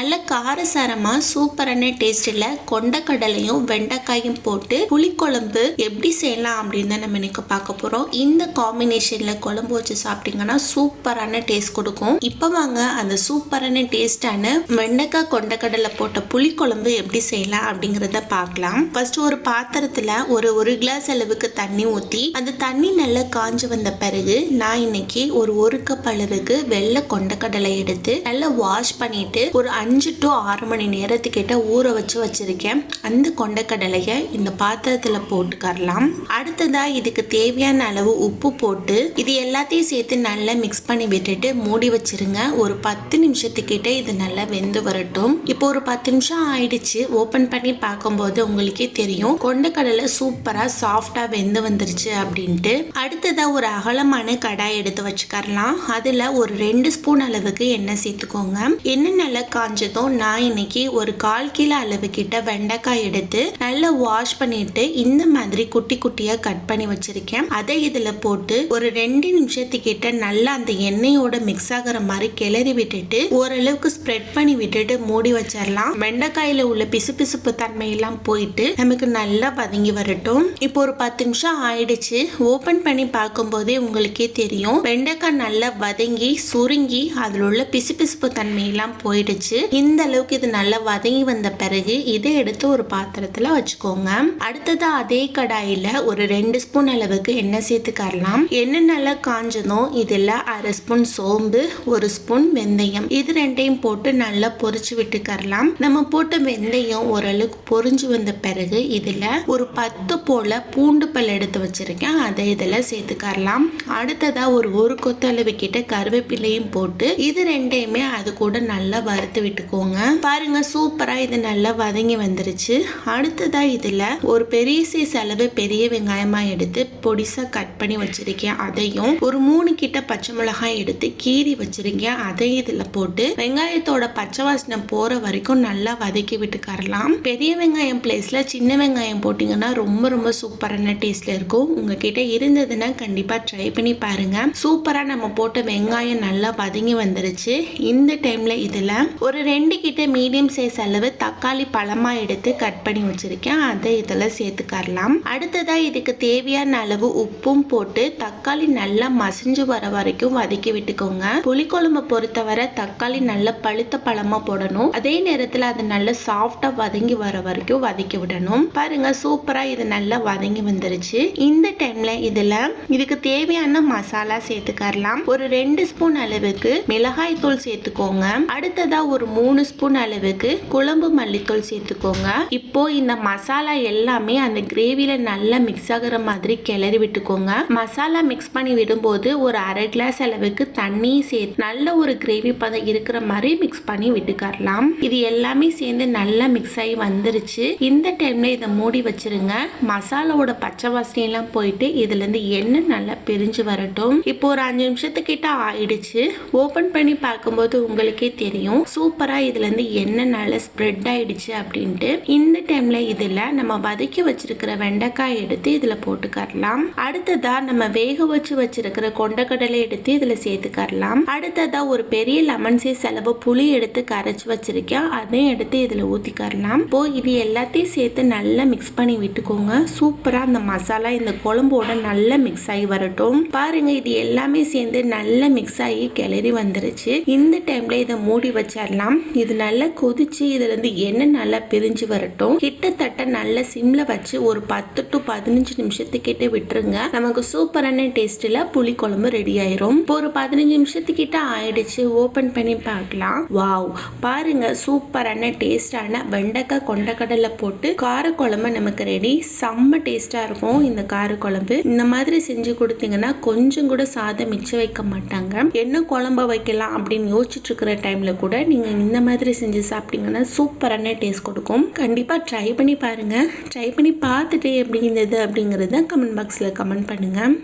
நல்ல காரசாரமாக சூப்பரான டேஸ்ட்டில் கொண்டக்கடலையும் வெண்டைக்காயும் போட்டு புளிக்குழம்பு எப்படி செய்யலாம் அப்படின்னு தான் நம்ம இன்னைக்கு பார்க்க போகிறோம் இந்த காம்பினேஷனில் குழம்பு வச்சு சாப்பிட்டீங்கன்னா சூப்பரான டேஸ்ட் கொடுக்கும். இப்போ வாங்க அந்த சூப்பரான டேஸ்டான வெண்டைக்காய் கொண்டக்கடலை போட்ட புளிக்குழம்பு எப்படி செய்யலாம் அப்படிங்கிறத பார்க்கலாம். ஃபர்ஸ்ட் ஒரு பாத்திரத்தில் ஒரு ஒரு கிளாஸ் அளவுக்கு தண்ணி ஊற்றி அந்த தண்ணி நல்லா காஞ்சு வந்த பிறகு நான் இன்னைக்கு ஒரு ஒரு கப் அளவுக்கு வெள்ளை கொண்டக்கடலை எடுத்து நல்லா வாஷ் பண்ணிட்டு ஒரு அஞ்சு அஞ்சு டு ஆறு மணி நேரத்துக்கிட்ட ஊற வச்சு வச்சுருக்கேன். அந்த கொண்டக்கடலையை இந்த பாத்திரத்தில் போட்டுக்கரலாம். அடுத்ததாக இதுக்கு தேவையான அளவு உப்பு போட்டு இது எல்லாத்தையும் சேர்த்து நல்லா மிக்ஸ் பண்ணி விட்டுட்டு மூடி வச்சிருங்க. ஒரு பத்து நிமிஷத்துக்கிட்ட இது நல்லா வெந்து வரட்டும். இப்போ ஒரு பத்து நிமிஷம் ஆயிடுச்சு. ஓப்பன் பண்ணி பார்க்கும்போது உங்களுக்கே தெரியும். கொண்டக்கடலை சூப்பராக சாஃப்டாக வெந்து வந்துருச்சு அப்படின்ட்டு. அடுத்ததாக ஒரு அகலமான கடாய் எடுத்து வச்சுக்கரலாம். அதில் ஒரு ரெண்டு ஸ்பூன் அளவுக்கு எண்ணெய் சேர்த்துக்கோங்க. எண்ணெய் நல்லா காஞ்சதும் நான் இன்னைக்கு ஒரு கால் கிலோ அளவு கிட்ட வெண்டைக்காய் எடுத்து நல்லா வாஷ் பண்ணிட்டு இந்த மாதிரி குட்டி குட்டியா கட் பண்ணி வச்சிருக்கேன். அதை இதுல போட்டு ஒரு ரெண்டு நிமிஷத்துக்கிட்ட நல்லா அந்த எண்ணெயோட மிக்ஸ் ஆகுற மாதிரி கிளறி விட்டுட்டு ஓரளவுக்கு ஸ்ப்ரெட் பண்ணி விட்டுட்டு மூடி வச்சிடலாம் வெண்டைக்காயில உள்ள பிசுபிசுப்பு பிசுப்பு தன்மையெல்லாம் போயிட்டு நமக்கு நல்லா பதுங்கி வரட்டும். இப்போ ஒரு பத்து நிமிஷம் ஆயிடுச்சு. ஓபன் பண்ணி பார்க்கும்போதே உங்களுக்கே தெரியும். வெண்டைக்காய் நல்லா வதங்கி சுருங்கி அதில் உள்ள பிசுபிசுப்பு தன்மையெல்லாம் போயிடுச்சு. இந்த அளவுக்கு இது நல்லா வதங்கி வந்த பிறகு இதை எடுத்து ஒரு பாத்திரத்துல வச்சுக்கோங்க. அடுத்தது அதே கடாயில ஒரு ரெண்டு ஸ்பூன் அளவுக்கு எண்ணெய் சேர்த்துக்கரலாம் எண்ணெய் நல்லா காஞ்சதும் இதில் அரை ஸ்பூன் சோம்பு ஒரு ஸ்பூன் வெந்தயம். இது ரெண்டையும் போட்டு நல்லா பொறிச்சு விட்டுக்கரலாம் நம்ம போட்ட வெந்தயம் ஓரளவுக்கு பொரிஞ்சு வந்த பிறகு இதுல ஒரு பத்து போல பூண்டு பல் எடுத்து வச்சிருக்கேன். அதை இதில் சேர்த்துக்கரலாம் அடுத்ததா ஒரு ஒரு கொத்து அளவு கிட்ட கருவேப்பிலையும் போட்டு இது ரெண்டையுமே அது கூட நல்லா வறுத்து விட்டு விட்டுக்கோங்க பாருங்க சூப்பரா இது நல்லா வதங்கி வந்துருச்சு. அடுத்ததா இதுல ஒரு பெரிய சைஸ் அளவு பெரிய வெங்காயமா எடுத்து பொடிசா கட் பண்ணி வச்சிருக்கேன். அதையும் ஒரு மூணு கிட்ட பச்சை மிளகாய் எடுத்து கீறி வச்சிருக்கேன். அதையும் இதுல போட்டு வெங்காயத்தோட பச்சை வாசனை போற வரைக்கும் நல்லா வதக்கி விட்டுக்கரலாம். பெரிய வெங்காயம் பிளேஸ்ல சின்ன வெங்காயம் போட்டீங்கன்னா ரொம்ப ரொம்ப சூப்பரான டேஸ்ட்ல இருக்கும். உங்ககிட்ட இருந்ததுன்னா கண்டிப்பா ட்ரை பண்ணி பாருங்க. சூப்பரா நம்ம போட்ட வெங்காயம் நல்லா வதங்கி வந்துருச்சு. இந்த டைம்ல இதுல ஒரு ரெண்டு கிட்ட மீடியம் சைஸ் அளவு தக்காளி பழமா எடுத்து கட் பண்ணி வச்சிருக்கேன். அதை இதில் சேர்த்துக்கரலாம். அடுத்ததா இதுக்கு தேவையான அளவு உப்பும் போட்டு தக்காளி நல்லா மசிஞ்சு வர வரைக்கும் வதக்கி விட்டுக்கோங்க. புளிக்குழம்பு பொறுத்தவரை தக்காளி நல்லா பழுத்த பழமா போடணும். அதே நேரத்துல அது நல்லா சாஃப்டா வதங்கி வர வரைக்கும் வதக்கி விடணும். பாருங்க சூப்பரா இது நல்லா வதங்கி வந்துருச்சு. இந்த டைம்ல இதுல இதுக்கு தேவையான மசாலா சேர்த்துக்கரலாம். ஒரு ரெண்டு ஸ்பூன் அளவுக்கு மிளகாய் தூள் சேர்த்துக்கோங்க. அடுத்ததா ஒரு மூணு ஸ்பூன் அளவுக்கு குழம்பு மல்லித்தூள் சேர்த்துக்கோங்க. இப்போ இந்த மசாலா எல்லாமே அந்த கிரேவில நல்லா மிக்ஸ் ஆகுற மாதிரி கிளறி விட்டுக்கோங்க. மசாலா மிக்ஸ் பண்ணி விடும்போது ஒரு அரை கிளாஸ் அளவுக்கு தண்ணி சேர்த்து நல்ல ஒரு கிரேவி பதம் இருக்கிற மாதிரி மிக்ஸ் பண்ணி விட்டுக்கரலாம். இது எல்லாமே சேர்ந்து நல்லா மிக்ஸ் ஆகி வந்துருச்சு. இந்த டைம்ல இதை மூடி வச்சிருங்க. மசாலாவோட பச்சை வாசனை எல்லாம் போயிட்டு இதுல இருந்து எண்ணெய் நல்லா பிரிஞ்சு வரட்டும். இப்போ ஒரு அஞ்சு நிமிஷத்துக்கிட்ட ஆயிடுச்சு. ஓபன் பண்ணி பார்க்கும்போது உங்களுக்கே தெரியும். சூப் இதுல இருந்து என்னனால நல்லா ஸ்ப்ரெட் ஆயிடுச்சு அப்படின்ட்டு இந்த டைமில் இதில் நம்ம வதக்கி வச்சிருக்கிற வெண்டைக்காய் எடுத்து இதில் போட்டுக்கரலாம். அடுத்ததாக நம்ம வேக வச்சு வச்சிருக்கிற கொண்டக்கடலை எடுத்து இதில் சேர்த்துக்கரலாம். அடுத்ததாக ஒரு பெரிய லெமன் சைஸ் அளவு புளி எடுத்து கரைச்சி வச்சிருக்கேன். அதையும் எடுத்து இதில் ஊற்றிக்கரலாம் இப்போ இது எல்லாத்தையும் சேர்த்து நல்லா மிக்ஸ் பண்ணி விட்டுக்கோங்க. சூப்பராக அந்த மசாலா இந்த குழம்போட நல்லா மிக்ஸ் ஆகி வரட்டும். பாருங்க இது எல்லாமே சேர்ந்து நல்லா மிக்ஸ் ஆகி கிளறி வந்துருச்சு. இந்த டைம்ல இதை மூடி வச்சிடலாம் இது நல்லா கொதிச்சு இதுலேருந்து எண்ணெய் நல்லா பிரிஞ்சு வரட்டும். கிட்டத்தட்ட நல்லா சிம்ல வச்சு ஒரு பத்து டு பதினஞ்சு நிமிஷத்துக்கிட்டே விட்டுருங்க. நமக்கு சூப்பரான டேஸ்ட்ல புளி குழம்பு ரெடி ஆயிரும். இப்போ ஒரு பதினஞ்சு நிமிஷத்துக்கிட்ட ஆயிடுச்சு. ஓபன் பண்ணி பார்க்கலாம். வாவ் பாருங்க சூப்பரான டேஸ்டான வெண்டைக்காய் கொண்டக்கடலை போட்டு கார குழம்பு நமக்கு ரெடி செம்ம டேஸ்டா இருக்கும் இந்த கார குழம்பு. இந்த மாதிரி செஞ்சு கொடுத்தீங்கன்னா கொஞ்சம் கூட சாதம் மிச்சம் வைக்க மாட்டாங்க. என்ன குழம்பு வைக்கலாம் அப்படின்னு யோசிச்சுட்டு இருக்கிற டைம்ல கூட நீங்க இந்த மாதிரி செஞ்சு சாப்பிட்டிங்கன்னா சூப்பரான டேஸ்ட் கொடுக்கும். கண்டிப்பாக ட்ரை பண்ணி பாருங்கள் ட்ரை பண்ணி பார்த்துட்டு எப்படி இருந்தது அப்படிங்கிறத கமெண்ட் பாக்ஸில் கமெண்ட் பண்ணுங்கள்